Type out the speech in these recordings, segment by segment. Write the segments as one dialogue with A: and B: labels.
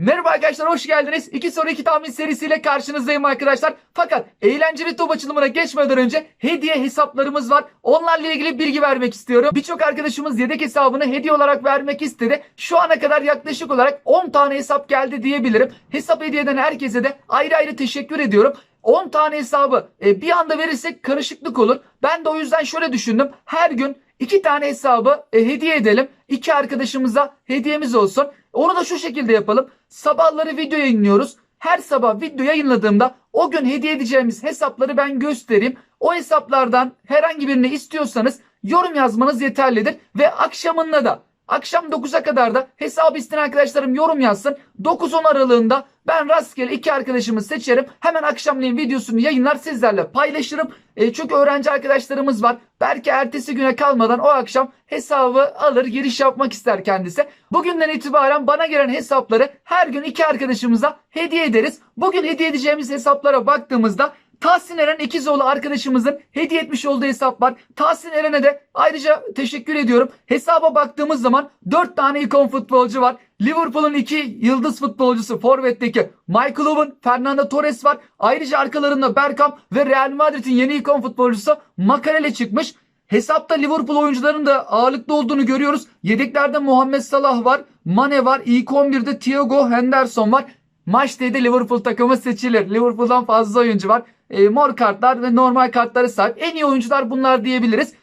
A: Merhaba arkadaşlar hoş geldiniz. 2 soru 2 tahmin serisiyle karşınızdayım arkadaşlar. Fakat eğlenceli top açılımına geçmeden önce hediye hesaplarımız var. Onlarla ilgili bilgi vermek istiyorum. Birçok arkadaşımız yedek hesabını hediye olarak vermek istedi. Şu ana kadar yaklaşık olarak 10 tane hesap geldi diyebilirim. Hesap hediye eden herkese de ayrı ayrı teşekkür ediyorum. 10 tane hesabı e, bir anda verirsek karışıklık olur. Ben de o yüzden şöyle düşündüm. Her gün 2 tane hesabı e, hediye edelim. İki arkadaşımıza hediyemiz olsun. Onu da şu şekilde yapalım. Sabahları video yayınlıyoruz. Her sabah video yayınladığımda o gün hediye edeceğimiz hesapları ben göstereyim. O hesaplardan herhangi birini istiyorsanız yorum yazmanız yeterlidir. Ve akşamında da akşam 9'a kadar da hesabı isteyen arkadaşlarım yorum yazsın. 9-10 aralığında ben rastgele iki arkadaşımı seçerim. Hemen akşamleyin videosunu yayınlar sizlerle paylaşırım. E, çünkü öğrenci arkadaşlarımız var. Belki ertesi güne kalmadan o akşam hesabı alır giriş yapmak ister kendisi. Bugünden itibaren bana gelen hesapları her gün iki arkadaşımıza hediye ederiz. Bugün hediye edeceğimiz hesaplara baktığımızda Tahsin Eren İkizoğlu arkadaşımızın hediye etmiş olduğu hesap var. Tahsin Eren'e de ayrıca teşekkür ediyorum. Hesaba baktığımız zaman 4 tane ikon futbolcu var. Liverpool'un 2 yıldız futbolcusu Forvet'teki Michael Owen, Fernando Torres var. Ayrıca arkalarında Bergkamp ve Real Madrid'in yeni ikon futbolcusu Makarele çıkmış. Hesapta Liverpool oyuncularının da ağırlıklı olduğunu görüyoruz. Yedeklerde Muhammed Salah var, Mane var, ilk 11'de Thiago Henderson var. Maç de Liverpool takımı seçilir. Liverpool'dan fazla oyuncu var. E, mor kartlar ve normal kartları sahip. En iyi oyuncular bunlar diyebiliriz.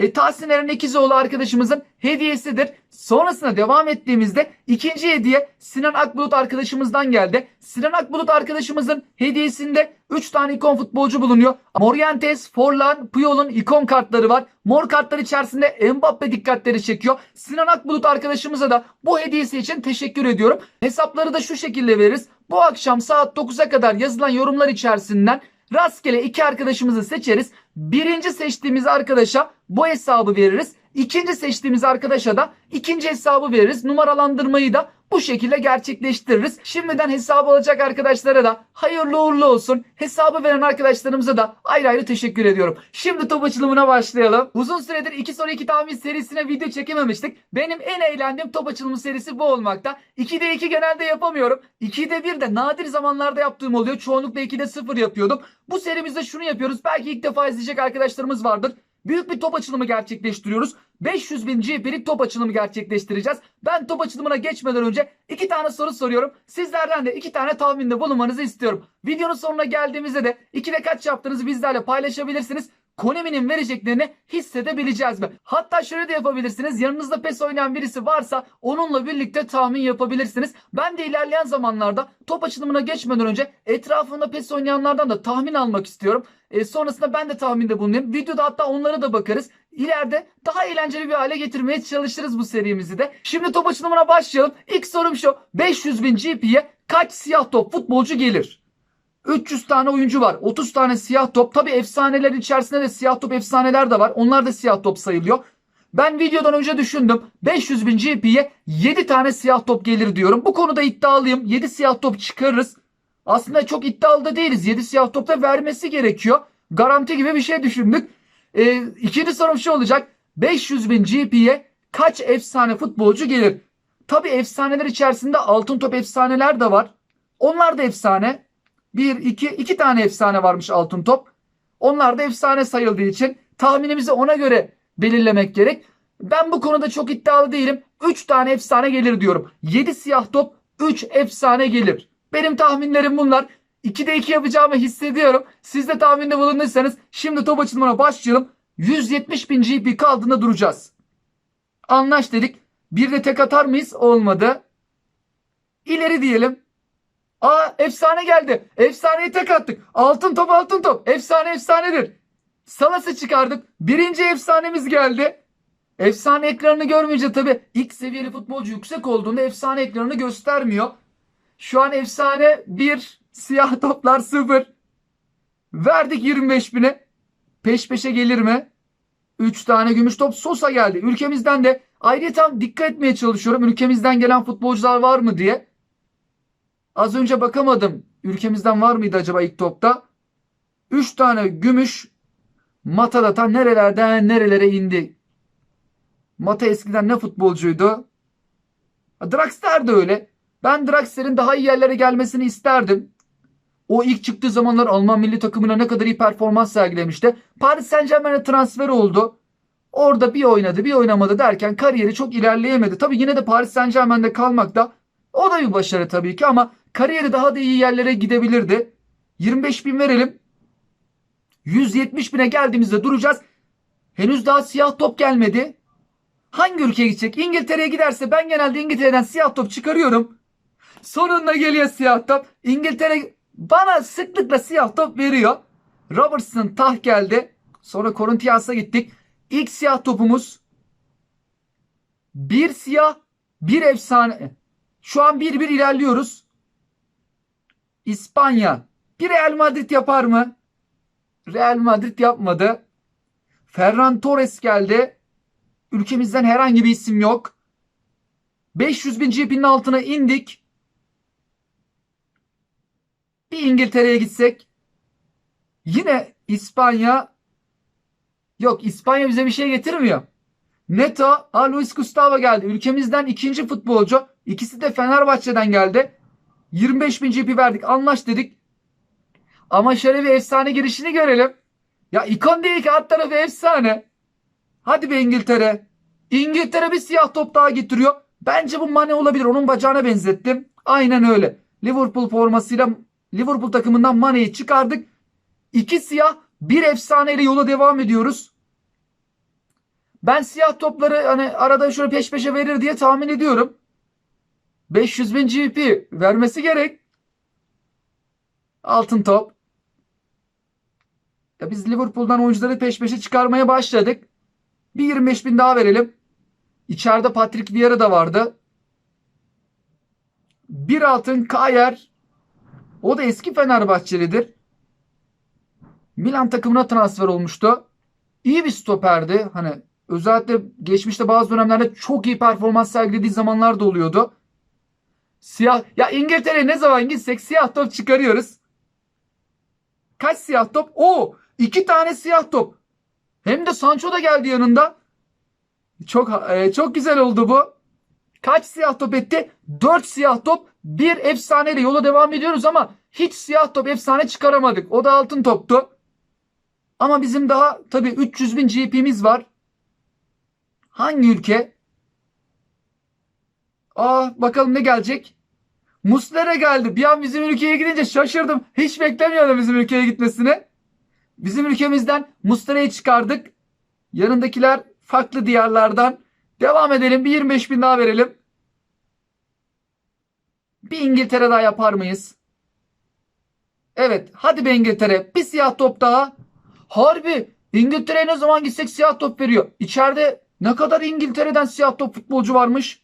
A: E, Tahsin Eren Ekizoğlu arkadaşımızın hediyesidir. Sonrasında devam ettiğimizde ikinci hediye Sinan Akbulut arkadaşımızdan geldi. Sinan Akbulut arkadaşımızın hediyesinde 3 tane ikon futbolcu bulunuyor. Morientes, Forlan, Puyol'un ikon kartları var. Mor kartlar içerisinde Mbappe dikkatleri çekiyor. Sinan Akbulut arkadaşımıza da bu hediyesi için teşekkür ediyorum. Hesapları da şu şekilde veririz. Bu akşam saat 9'a kadar yazılan yorumlar içerisinden rastgele iki arkadaşımızı seçeriz. Birinci seçtiğimiz arkadaşa bu hesabı veririz. İkinci seçtiğimiz arkadaşa da ikinci hesabı veririz. Numaralandırmayı da bu şekilde gerçekleştiririz. Şimdiden hesabı alacak arkadaşlara da hayırlı uğurlu olsun. Hesabı veren arkadaşlarımıza da ayrı ayrı teşekkür ediyorum. Şimdi top açılımına başlayalım. Uzun süredir 2 soru 2 tahmin serisine video çekememiştik. Benim en eğlendiğim top açılımı serisi bu olmakta. 2'de 2 genelde yapamıyorum. 2'de 1 de nadir zamanlarda yaptığım oluyor. Çoğunlukla 2'de 0 yapıyordum. Bu serimizde şunu yapıyoruz. Belki ilk defa izleyecek arkadaşlarımız vardır. Büyük bir top açılımı gerçekleştiriyoruz. 500 bin GP'lik top açılımı gerçekleştireceğiz. Ben top açılımına geçmeden önce iki tane soru soruyorum. Sizlerden de iki tane tahminde bulunmanızı istiyorum. Videonun sonuna geldiğimizde de ikide kaç yaptığınızı bizlerle paylaşabilirsiniz. Konemi'nin vereceklerini hissedebileceğiz mi? Hatta şöyle de yapabilirsiniz. Yanınızda PES oynayan birisi varsa onunla birlikte tahmin yapabilirsiniz. Ben de ilerleyen zamanlarda top açılımına geçmeden önce etrafında PES oynayanlardan da tahmin almak istiyorum. E, sonrasında ben de tahminde bulunayım. Videoda hatta onlara da bakarız. İleride daha eğlenceli bir hale getirmeye çalışırız bu serimizi de. Şimdi top açılımına başlayalım. İlk sorum şu. 500 bin GP'ye kaç siyah top futbolcu gelir? 300 tane oyuncu var. 30 tane siyah top. Tabi efsaneler içerisinde de siyah top efsaneler de var. Onlar da siyah top sayılıyor. Ben videodan önce düşündüm. 500 bin GP'ye 7 tane siyah top gelir diyorum. Bu konuda iddialıyım. 7 siyah top çıkarırız. Aslında çok iddialı da değiliz. 7 siyah top da vermesi gerekiyor. Garanti gibi bir şey düşündük. Ee, ikinci sorum şu olacak. 500 bin GP'ye kaç efsane futbolcu gelir? Tabi efsaneler içerisinde altın top efsaneler de var. Onlar da efsane. Bir, iki, iki tane efsane varmış altın top. Onlar da efsane sayıldığı için tahminimizi ona göre belirlemek gerek. Ben bu konuda çok iddialı değilim. 3 tane efsane gelir diyorum. 7 siyah top 3 efsane gelir. Benim tahminlerim bunlar. 2'de 2 yapacağımı hissediyorum. Siz de tahminde bulunduysanız şimdi top açılımına başlayalım. 170 bin GP kaldığında duracağız. Anlaş dedik. Bir de tek atar mıyız? Olmadı. İleri diyelim. Aa efsane geldi. Efsaneyi tek attık. Altın top altın top. Efsane efsanedir. Salası çıkardık. Birinci efsanemiz geldi. Efsane ekranını görmeyince tabi ilk seviyeli futbolcu yüksek olduğunda efsane ekranını göstermiyor. Şu an efsane 1, siyah toplar 0. Verdik 25 bine. Peş peşe gelir mi? 3 tane gümüş top Sosa geldi. Ülkemizden de ayrıca dikkat etmeye çalışıyorum. Ülkemizden gelen futbolcular var mı diye. Az önce bakamadım. Ülkemizden var mıydı acaba ilk topta? 3 tane gümüş Mata da nerelerden nerelere indi. Mata eskiden ne futbolcuydu? Draxler de öyle. Ben Draxler'in daha iyi yerlere gelmesini isterdim. O ilk çıktığı zamanlar Alman milli takımına ne kadar iyi performans sergilemişti. Paris Saint Germain'e transfer oldu. Orada bir oynadı bir oynamadı derken kariyeri çok ilerleyemedi. Tabii yine de Paris Saint Germain'de kalmak da o da bir başarı tabii ki ama kariyeri daha da iyi yerlere gidebilirdi. 25 bin verelim. 170 bine geldiğimizde duracağız. Henüz daha siyah top gelmedi. Hangi ülkeye gidecek? İngiltere'ye giderse ben genelde İngiltere'den siyah top çıkarıyorum. Sonunda geliyor siyah top. İngiltere bana sıklıkla siyah top veriyor. Robertson tah geldi. Sonra Corinthians'a gittik. İlk siyah topumuz bir siyah bir efsane. Şu an bir bir ilerliyoruz. İspanya. Bir Real Madrid yapar mı? Real Madrid yapmadı. Ferran Torres geldi. Ülkemizden herhangi bir isim yok. 500 bin GP'nin altına indik. Bir İngiltere'ye gitsek. Yine İspanya. Yok İspanya bize bir şey getirmiyor. Neto, A Luis Gustavo geldi. Ülkemizden ikinci futbolcu. İkisi de Fenerbahçe'den geldi. 25 bin GP verdik. Anlaş dedik. Ama şöyle bir efsane girişini görelim. Ya ikon değil ki alt tarafı efsane. Hadi be İngiltere. İngiltere bir siyah top daha getiriyor. Bence bu Mane olabilir. Onun bacağına benzettim. Aynen öyle. Liverpool formasıyla Liverpool takımından Mane'yi çıkardık. İki siyah bir efsaneyle yola devam ediyoruz. Ben siyah topları hani arada şöyle peş peşe verir diye tahmin ediyorum. 500 bin GP vermesi gerek. Altın top. Ya biz Liverpool'dan oyuncuları peş peşe çıkarmaya başladık. Bir 25 bin daha verelim. İçeride Patrick Vieira da vardı. Bir altın Kayer. O da eski Fenerbahçelidir. Milan takımına transfer olmuştu. İyi bir stoperdi. Hani özellikle geçmişte bazı dönemlerde çok iyi performans sergilediği zamanlar da oluyordu. Siyah ya İngiltere'ye ne zaman gitsek siyah top çıkarıyoruz. Kaç siyah top? Oo, iki tane siyah top. Hem de Sancho da geldi yanında. Çok e, çok güzel oldu bu. Kaç siyah top etti? 4 siyah top. Bir efsaneyle yola devam ediyoruz ama hiç siyah top efsane çıkaramadık. O da altın toptu. Ama bizim daha tabii 300 bin GP'miz var. Hangi ülke? Aa bakalım ne gelecek? Muslera geldi. Bir an bizim ülkeye gidince şaşırdım. Hiç beklemiyordum bizim ülkeye gitmesini. Bizim ülkemizden Muslera'yı çıkardık. Yanındakiler farklı diyarlardan. Devam edelim. Bir 25 bin daha verelim. Bir İngiltere daha yapar mıyız? Evet. Hadi be İngiltere. Bir siyah top daha. Harbi. İngiltere'ye ne zaman gitsek siyah top veriyor. İçeride ne kadar İngiltere'den siyah top futbolcu varmış.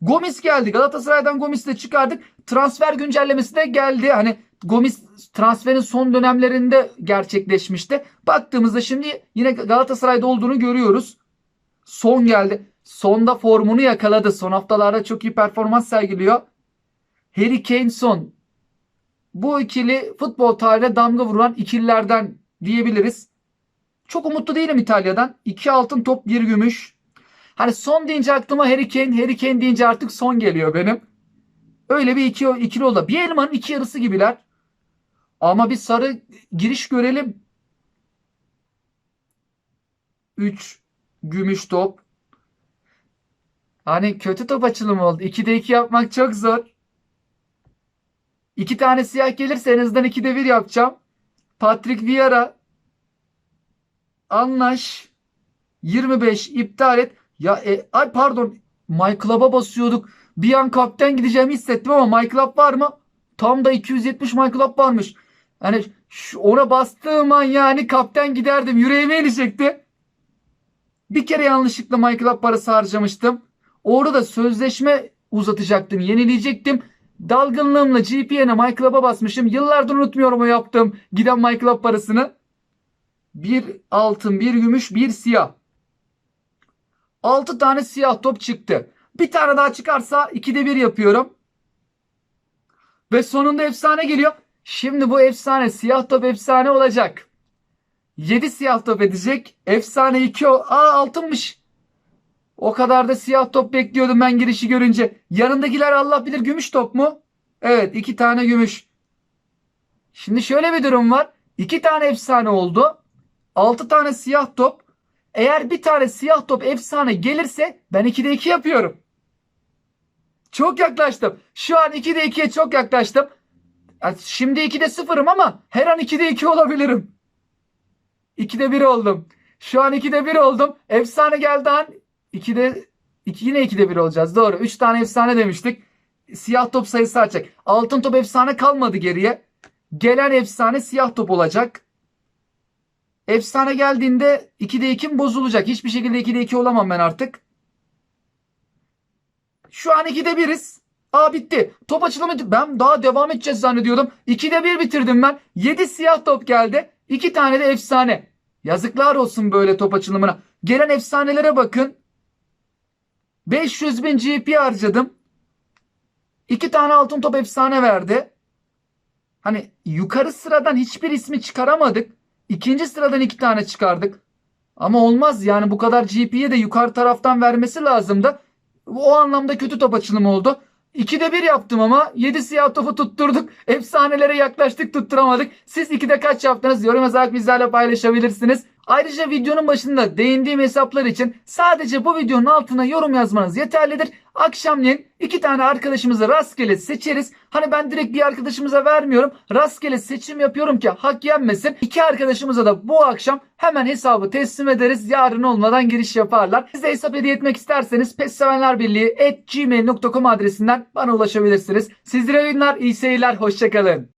A: Gomis geldi. Galatasaray'dan Gomis'i de çıkardık. Transfer güncellemesi de geldi. Hani Gomis transferin son dönemlerinde gerçekleşmişti. Baktığımızda şimdi yine Galatasaray'da olduğunu görüyoruz. Son geldi. Sonda formunu yakaladı. Son haftalarda çok iyi performans sergiliyor. Harry Kane son. Bu ikili futbol tarihine damga vuran ikililerden diyebiliriz. Çok umutlu değilim İtalya'dan. İki altın top bir gümüş. Hani son deyince aklıma Harry Kane, Harry Kane deyince artık son geliyor benim. Öyle bir iki, ikili oldu. Bir elmanın iki yarısı gibiler. Ama bir sarı giriş görelim. 3 gümüş top. Hani kötü top açılımı oldu. 2'de 2 yapmak çok zor. İki tane siyah gelirse en azından 2'de 1 yapacağım. Patrick Vieira. Anlaş. 25 iptal et. Ya e, ay pardon. My Club'a basıyorduk. Bir an kapten gideceğimi hissettim ama My Club var mı? Tam da 270 My Club varmış. Şu, ona bastığım an yani kapten giderdim. Yüreğime inecekti. Bir kere yanlışlıkla My Club parası harcamıştım. Orada da sözleşme uzatacaktım. Yenileyecektim. Dalgınlığımla GPN'e My Club'a basmışım. Yıllardır unutmuyorum o yaptığım giden My Club parasını. Bir altın, bir gümüş, bir siyah. 6 tane siyah top çıktı. Bir tane daha çıkarsa 2'de 1 yapıyorum. Ve sonunda efsane geliyor. Şimdi bu efsane siyah top efsane olacak. 7 siyah top edecek. Efsane 2 o. Aa altınmış. O kadar da siyah top bekliyordum ben girişi görünce. Yanındakiler Allah bilir gümüş top mu? Evet iki tane gümüş. Şimdi şöyle bir durum var. İki tane efsane oldu. Altı tane siyah top. Eğer bir tane siyah top efsane gelirse ben 2'de 2 yapıyorum. Çok yaklaştım. Şu an 2'de 2'ye çok yaklaştım. Ya Şimdi 2'de 0'ım ama her an 2'de 2 olabilirim. 2'de 1 oldum. Şu an 2'de 1 oldum. Efsane geldi an 2'de 2 yine 2'de 1 olacağız. Doğru. 3 tane efsane demiştik. Siyah top sayısı artacak. Altın top efsane kalmadı geriye. Gelen efsane siyah top olacak. Efsane geldiğinde 2'de 2'm bozulacak. Hiçbir şekilde 2'de 2 olamam ben artık. Şu an 2'de 1'iz. Aa bitti. Top açılımı ben daha devam edeceğiz zannediyordum. 2'de 1 bitirdim ben. 7 siyah top geldi. 2 tane de efsane. Yazıklar olsun böyle top açılımına. Gelen efsanelere bakın. 500 bin GP harcadım. 2 tane altın top efsane verdi. Hani yukarı sıradan hiçbir ismi çıkaramadık. İkinci sıradan iki tane çıkardık. Ama olmaz yani bu kadar GP'ye de yukarı taraftan vermesi lazımdı. O anlamda kötü top açılımı oldu. 2'de 1 yaptım ama 7 siyah topu tutturduk. Efsanelere yaklaştık tutturamadık. Siz 2'de kaç yaptınız? Yorum yazarak bizlerle paylaşabilirsiniz. Ayrıca videonun başında değindiğim hesaplar için sadece bu videonun altına yorum yazmanız yeterlidir. Akşamleyin iki tane arkadaşımızı rastgele seçeriz. Hani ben direkt bir arkadaşımıza vermiyorum. Rastgele seçim yapıyorum ki hak yenmesin. İki arkadaşımıza da bu akşam hemen hesabı teslim ederiz. Yarın olmadan giriş yaparlar. Siz de hesap hediye etmek isterseniz pessevenlerbirliği at gmail.com adresinden bana ulaşabilirsiniz. Sizlere oyunlar, iyi seyirler, hoşçakalın.